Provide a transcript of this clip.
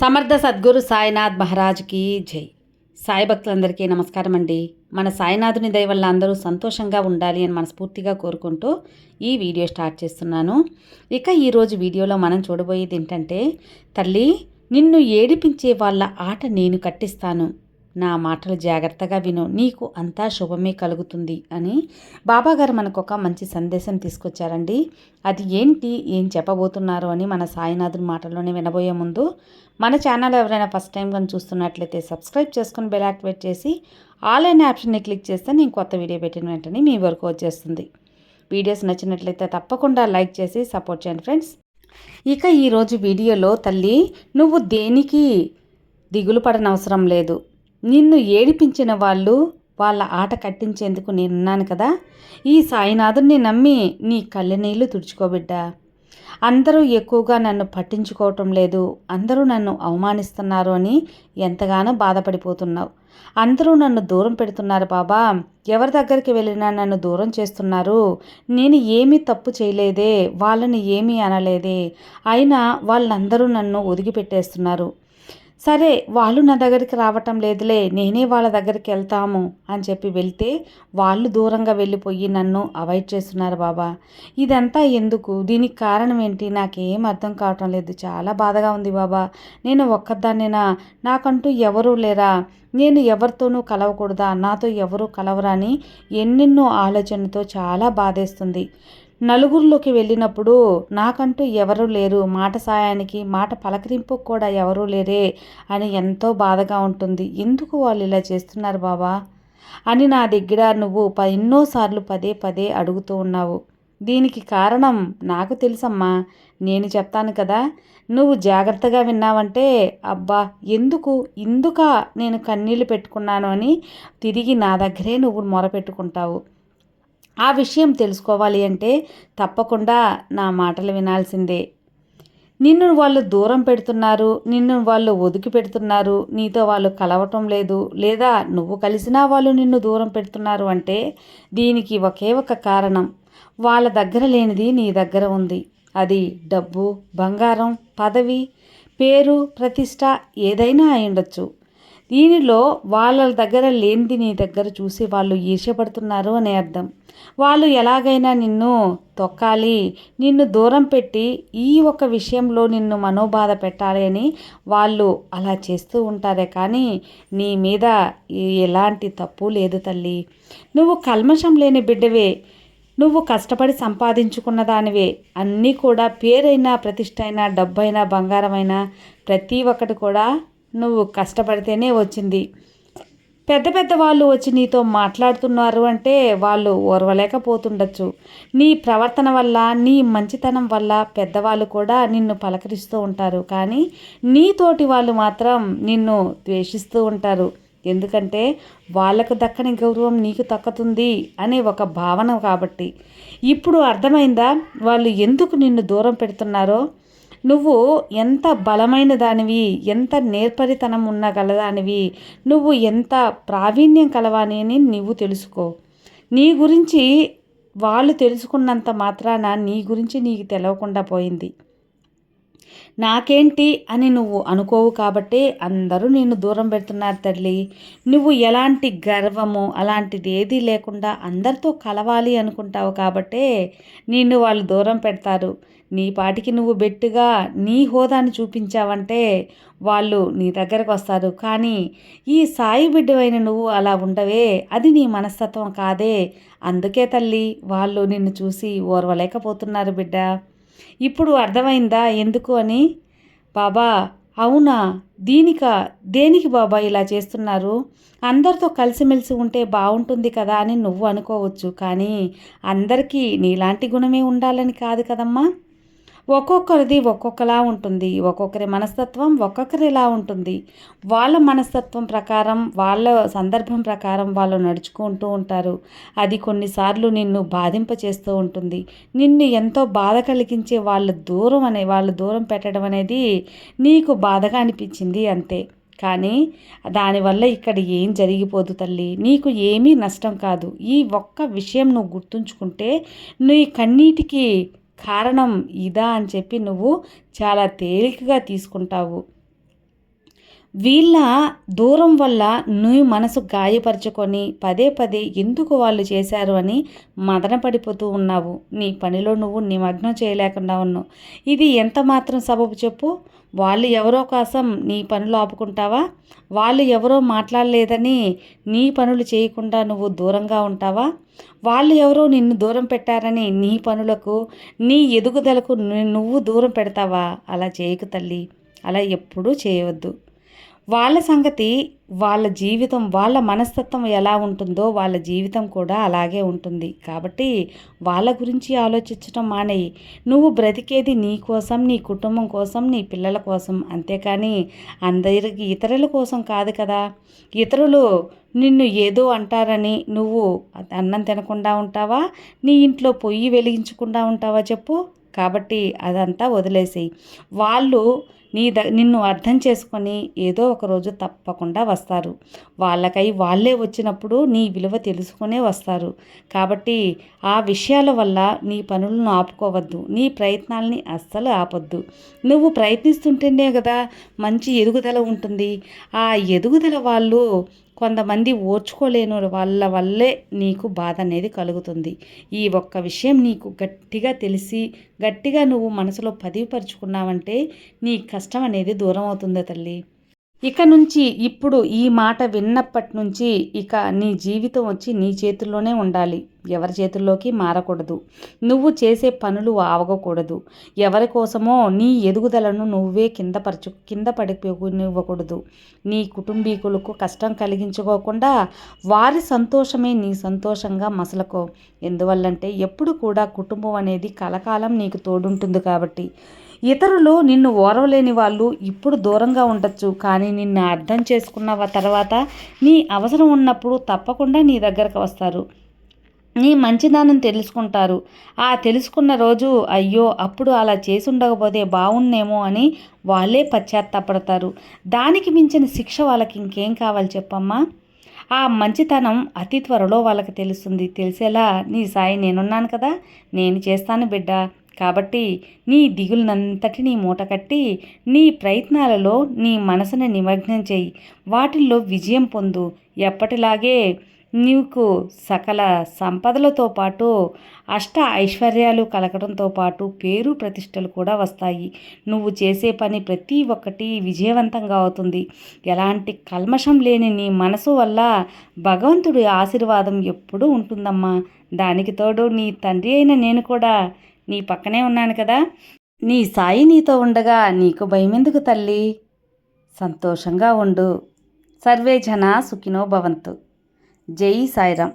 సమర్థ సద్గురు సాయినాథ్ మహారాజ్కి జై. సాయి భక్తులందరికీ నమస్కారం అండి. మన సాయినాథుని దయ వల్ల అందరూ సంతోషంగా ఉండాలి అని మనస్ఫూర్తిగా కోరుకుంటూ ఈ వీడియో స్టార్ట్ చేస్తున్నాను. ఇక ఈరోజు వీడియోలో మనం చూడబోయేది ఏంటంటే తల్లి నిన్ను ఏడిపించే వాళ్ళ ఆట నేను కట్టిస్తాను. నా మాటలు జాగ్రత్తగా విను. నీకు అంతా శుభమే కలుగుతుంది అని బాబాగారు మనకు ఒక మంచి సందేశం తీసుకొచ్చారండి. అది ఏంటి? ఏం చెప్పబోతున్నారు అని మన సాయినాథుని మాటల్లోనే వినబోయే ముందు మన ఛానల్ ఎవరైనా ఫస్ట్ టైం కానీ చూస్తున్నట్లయితే సబ్స్క్రైబ్ చేసుకుని బెల్ యాక్టివేట్ చేసి ఆల్ అనే ఆప్షన్ని క్లిక్ చేస్తే నేను కొత్త వీడియో పెట్టిన వెంటనే మీ వరకు వచ్చేస్తుంది. వీడియోస్ నచ్చినట్లయితే తప్పకుండా లైక్ చేసి సపోర్ట్ చేయండి ఫ్రెండ్స్. ఇక ఈరోజు వీడియోలో తల్లి నువ్వు దేనికి దిగులు పడనవసరం లేదు? నిన్ను ఏడిపించిన వాళ్ళు వాళ్ళ ఆట కట్టించేందుకు నేనున్నాను కదా. ఈ సాయినాథుని నమ్మి నీ కళ్ళనీళ్ళు తుడుచుకోబిడ్డా అందరూ ఎక్కువగా నన్ను పట్టించుకోవటం లేదు. అందరూ నన్ను అవమానిస్తున్నారు అని ఎంతగానో బాధపడిపోతున్నావు. అందరూ నన్ను దూరం పెడుతున్నారు బాబా. ఎవరి దగ్గరికి వెళ్ళినా నన్ను దూరం చేస్తున్నారు. నేను ఏమీ తప్పు చేయలేదే. వాళ్ళని ఏమీ అనలేదే. అయినా వాళ్ళందరూ నన్ను ఒదిగిపెట్టేస్తున్నారు. సరే వాళ్ళు నా దగ్గరికి రావటం లేదులే నేనే వాళ్ళ దగ్గరికి వెళ్తాము అని చెప్పి వెళ్తే వాళ్ళు దూరంగా వెళ్ళిపోయి నన్ను అవాయిడ్ చేస్తున్నారు బాబా. ఇదంతా ఎందుకు? దీనికి కారణం ఏంటి? నాకేం అర్థం కావటం లేదు. చాలా బాధగా ఉంది బాబా. నేను ఒక్కదాన్నేనా? నాకంటూ ఎవరూ లేరా? నేను ఎవరితోనూ కలవకూడదా? నాతో ఎవరూ కలవరా అని ఎన్నెన్నో ఆలోచనతో చాలా బాధేస్తుంది. నలుగురిలోకి వెళ్ళినప్పుడు నాకంటూ ఎవరూ లేరు. మాట సాయానికి మాట పలకరింపు కూడా ఎవరూ లేరే అని ఎంతో బాధగా ఉంటుంది. ఎందుకు వాళ్ళు ఇలా చేస్తున్నారు బాబా? అని నా దగ్గర నువ్వు ప ఎన్నోసార్లు పదే పదే అడుగుతూ ఉన్నావు. దీనికి కారణం నాకు తెలుసమ్మా. నేను చెప్తాను కదా. నువ్వు జాగ్రత్తగా విన్నావంటే అబ్బా ఎందుకు? ఇందుక నేను కన్నీళ్ళు పెట్టుకున్నాను అని తిరిగి నా దగ్గరే నువ్వు మొరపెట్టుకుంటావు ఆ విషయం తెలుసుకోవాలి అంటే తప్పకుండా నా మాటలు వినాల్సిందే. నిన్ను వాళ్ళు దూరం పెడుతున్నారు నిన్ను వాళ్ళు ఒదికి పెడుతున్నారు నీతో వాళ్ళు కలవటం లేదు లేదా నువ్వు కలిసినా వాళ్ళు నిన్ను దూరం పెడుతున్నారు అంటే దీనికి ఒకే ఒక కారణం. వాళ్ళ దగ్గర లేనిది నీ దగ్గర ఉంది. అది డబ్బు బంగారం పదవి పేరు ప్రతిష్ట ఏదైనా అయి ఉండొచ్చు. దీనిలో వాళ్ళ దగ్గర లేనిది నీ దగ్గర చూసి వాళ్ళు ఈర్ష్యపడుతున్నారు అనే అర్థం. వాళ్ళు ఎలాగైనా నిన్ను తొక్కాలి నిన్ను దూరం పెట్టి ఈ ఒక విషయంలో నిన్ను మనోబాధ పెట్టాలి అని వాళ్ళు అలా చేస్తూ ఉంటారే కానీ నీ మీద ఎలాంటి తప్పు లేదు తల్లి. నువ్వు కల్మషం లేని బిడ్డవే. నువ్వు కష్టపడి సంపాదించుకున్న దానివే. అన్నీ కూడా పేరైనా ప్రతిష్ట అయినా డబ్బైనా బంగారమైనా ప్రతి ఒక్కటి కూడా నువ్వు కష్టపడితేనే వచ్చింది. పెద్ద పెద్ద వాళ్ళు వచ్చి నీతో మాట్లాడుతున్నారు అంటే వాళ్ళు ఓర్వలేకపోతుండొచ్చు. నీ ప్రవర్తన వల్ల నీ మంచితనం వల్ల పెద్దవాళ్ళు కూడా నిన్ను పలకరిస్తూ ఉంటారు. కానీ నీతోటి వాళ్ళు మాత్రం నిన్ను ద్వేషిస్తూ ఉంటారు. ఎందుకంటే వాళ్ళకు దక్కని గౌరవం నీకు దక్కుతుంది అనే ఒక భావన కాబట్టి. ఇప్పుడు అర్థమైందా? వాళ్ళు ఎందుకు నిన్ను దూరం పెడుతున్నారో? నువ్వు ఎంత బలమైన దానివి ఎంత నేర్పరితనం ఉన్న గలదానివి నువ్వు ఎంత ప్రావీణ్యం కలవాని అని నువ్వు తెలుసుకో. నీ గురించి వాళ్ళు తెలుసుకున్నంత మాత్రాన నీ గురించి నీకు తెలవకుండా పోయింది. నాకేంటి అని నువ్వు అనుకోవు కాబట్టే అందరూ నిన్ను దూరం పెడుతున్నారు తల్లి. నువ్వు ఎలాంటి గర్వము అలాంటిది ఏదీ లేకుండా అందరితో కలవాలి అనుకుంటావు కాబట్టే నిన్ను వాళ్ళు దూరం పెడతారు. నీ పాటికి నువ్వు బెట్టుగా నీ హోదాని చూపించావంటే వాళ్ళు నీ దగ్గరకు వస్తారు. కానీ ఈ సాయి బిడ్డవైన నువ్వు అలా ఉండవే. అది నీ మనస్తత్వం కాదే. అందుకే తల్లి వాళ్ళు నిన్ను చూసి ఓర్వలేకపోతున్నారు బిడ్డ. ఇప్పుడు అర్థమైందా ఎందుకు అని? బాబా అవునా? దీనిక దేనికి బాబా ఇలా చేస్తున్నారు? అందరితో కలిసిమెలిసి ఉంటే బాగుంటుంది కదా అని నువ్వు అనుకోవచ్చు. కానీ అందరికీ నీలాంటి గుణమే ఉండాలని కాదు కదమ్మా. ఒక్కొక్కరిది ఒక్కొక్కలా ఉంటుంది. ఒక్కొక్కరి మనస్తత్వం ఒక్కొక్కరిలా ఉంటుంది. వాళ్ళ మనస్తత్వం ప్రకారం వాళ్ళ సందర్భం ప్రకారం వాళ్ళు నడుచుకుంటూ ఉంటారు. అది కొన్నిసార్లు నిన్ను బాధింప చేస్తూ ఉంటుంది. నిన్ను ఎంతో బాధ కలిగించే వాళ్ళ దూరం అనే వాళ్ళు దూరం పెట్టడం అనేది నీకు బాధగా అనిపించింది అంతే. కానీ దానివల్ల ఇక్కడ ఏం జరిగిపోదు తల్లి. నీకు ఏమీ నష్టం కాదు. ఈ ఒక్క విషయం నువ్వు గుర్తుంచుకుంటే నీ కన్నీటికి కారణం ఇదా అని చెప్పి నువ్వు చాలా తేలికగా తీసుకుంటావు. వీళ్ళ దూరం వల్ల నువ్వు మనసు గాయపరుచుకొని పదే పదే ఎందుకు వాళ్ళు చేశారు అని మదన పడిపోతూ ఉన్నావు. నీ పనిలో నువ్వు నిమగ్నం చేయలేకుండా ఉన్నావు. ఇది ఎంత మాత్రం సబబు చెప్పు? వాళ్ళు ఎవరో కోసం నీ పనులు ఆపుకుంటావా? వాళ్ళు ఎవరో మాట్లాడలేదని నీ పనులు చేయకుండా నువ్వు దూరంగా ఉంటావా? వాళ్ళు ఎవరో నిన్ను దూరం పెట్టారని నీ పనులకు నీ ఎదుగుదలకు నువ్వు దూరం పెడతావా? అలా చేయకు తల్లి. అలా ఎప్పుడూ చేయవద్దు. వాళ్ళ సంగతి వాళ్ళ జీవితం వాళ్ళ మనస్తత్వం ఎలా ఉంటుందో వాళ్ళ జీవితం కూడా అలాగే ఉంటుంది. కాబట్టి వాళ్ళ గురించి ఆలోచించడం మానేయి. నువ్వు బ్రతికేది నీ కోసం నీ కుటుంబం కోసం నీ పిల్లల కోసం. అంతేకాని అందరికి ఇతరుల కోసం కాదు కదా. ఇతరులు నిన్ను ఏదో అంటారని నువ్వు అన్నం తినకుండా ఉంటావా? నీ ఇంట్లో పొయ్యి వెలిగించకుండా ఉంటావా చెప్పు? కాబట్టి అదంతా వదిలేసేయి. వాళ్ళు నీ ద నిన్ను అర్థం చేసుకొని ఏదో ఒకరోజు తప్పకుండా వస్తారు. వాళ్ళకై వాళ్ళే వచ్చినప్పుడు నీ విలువ తెలుసుకునే వస్తారు. కాబట్టి ఆ విషయాల వల్ల నీ పనులను ఆపుకోవద్దు. నీ ప్రయత్నాల్ని అస్సలు ఆపొద్దు. నువ్వు ప్రయత్నిస్తుంటేనే కదా మంచి ఎదుగుదల ఉంటుంది. ఆ ఎదుగుదల వాళ్ళు కొంతమంది ఓర్చుకోలేని వాళ్ళ వల్లే నీకు బాధ అనేది కలుగుతుంది. ఈ ఒక్క విషయం నీకు గట్టిగా తెలిసి గట్టిగా నువ్వు మనసులో పదివిపరుచుకున్నావంటే నీ కష్టం అనేది దూరం అవుతుంది తల్లి. ఇక నుంచి ఇప్పుడు ఈ మాట విన్నప్పటి నుంచి ఇక నీ జీవితం వచ్చి నీ చేతుల్లోనే ఉండాలి. ఎవరి చేతుల్లోకి మారకూడదు. నువ్వు చేసే పనులు ఆవగకూడదు ఎవరి కోసమో నీ ఎదుగుదలను నువ్వే కింద పరచు కింద పడిపోనివ్వకూడదు. నీ కుటుంబీకులకు కష్టం కలిగించుకోకుండా వారి సంతోషమే నీ సంతోషంగా మసలకో. ఎందువల్లంటే ఎప్పుడు కూడా కుటుంబం అనేది కలకాలం నీకు తోడుంటుంది కాబట్టి. ఇతరులు నిన్ను ఓరవలేని వాళ్ళు ఇప్పుడు దూరంగా ఉండొచ్చు కానీ నిన్ను అర్థం చేసుకున్న తర్వాత? నీ అవసరం ఉన్నప్పుడు తప్పకుండా నీ దగ్గరకు వస్తారు. నీ మంచిదానం తెలుసుకుంటారు. ఆ తెలుసుకున్న రోజు అయ్యో అప్పుడు అలా చేసి ఉండకపోతే బాగున్నేమో అని వాళ్ళే పశ్చాత్తాపడతారు. దానికి మించిన శిక్ష వాళ్ళకి ఇంకేం కావాలి చెప్పమ్మా? ఆ మంచితనం అతి త్వరలో వాళ్ళకి తెలుస్తుంది. తెలిసేలా నీ సాయి నేనున్నాను కదా నేను చేస్తాను బిడ్డ కాబట్టి నీ దిగులనంతటినీ మూటకట్టి నీ ప్రయత్నాలలో నీ మనసును నిమగ్నం చేయి. వాటిల్లో విజయం పొందు. ఎప్పటిలాగే నీకు సకల సంపదలతో పాటు అష్ట ఐశ్వర్యాలు కలగడంతో పాటు పేరు ప్రతిష్టలు కూడా వస్తాయి. నువ్వు చేసే పని ప్రతి ఒక్కటి విజయవంతంగా అవుతుంది. ఎలాంటి కల్మషం లేని నీ మనసు వల్ల భగవంతుడి ఆశీర్వాదం ఎప్పుడూ ఉంటుందమ్మా. దానికి తోడు నీ తండ్రి అయిన నేను కూడా నీ పక్కనే ఉన్నాను కదా. నీ సాయి నీతో ఉండగా నీకు భయమెందుకు తల్లి? సంతోషంగా ఉండు. సర్వే జన సుఖినో భవంతు. జై సాయిరామ్.